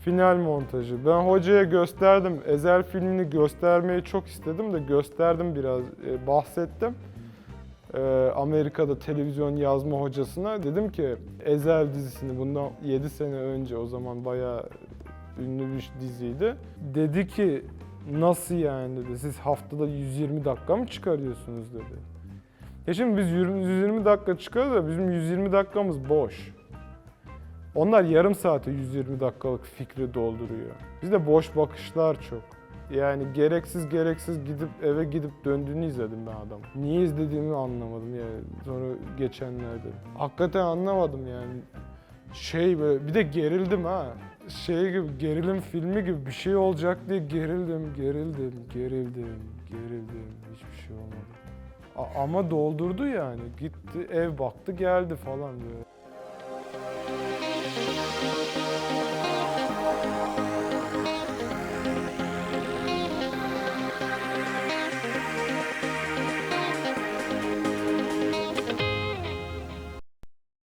Final montajı. Ben hocaya gösterdim. Ezel filmini göstermeyi çok istedim de gösterdim biraz, e, bahsettim. Ee, Amerika'da televizyon yazma hocasına dedim ki Ezel dizisini bundan 7 sene önce o zaman bayağı ünlü bir diziydi. Dedi ki nasıl yani dedi siz haftada 120 dakika mı çıkarıyorsunuz dedi. Ya şimdi biz 20 120 dakika çıkarız da bizim 120 dakikamız boş. Onlar yarım saate 120 dakikalık fikri dolduruyor. Bizde boş bakışlar çok. Yani gereksiz gereksiz gidip eve gidip döndüğünü izledim ben adam. Niye izlediğimi anlamadım yani sonra geçenlerde. Hakikaten anlamadım yani. Şey böyle bir de gerildim ha. Şey gibi gerilim filmi gibi bir şey olacak diye gerildim, gerildim, gerildim, gerildim. Hiçbir şey olmadı. A- ama doldurdu yani. Gitti ev baktı geldi falan böyle.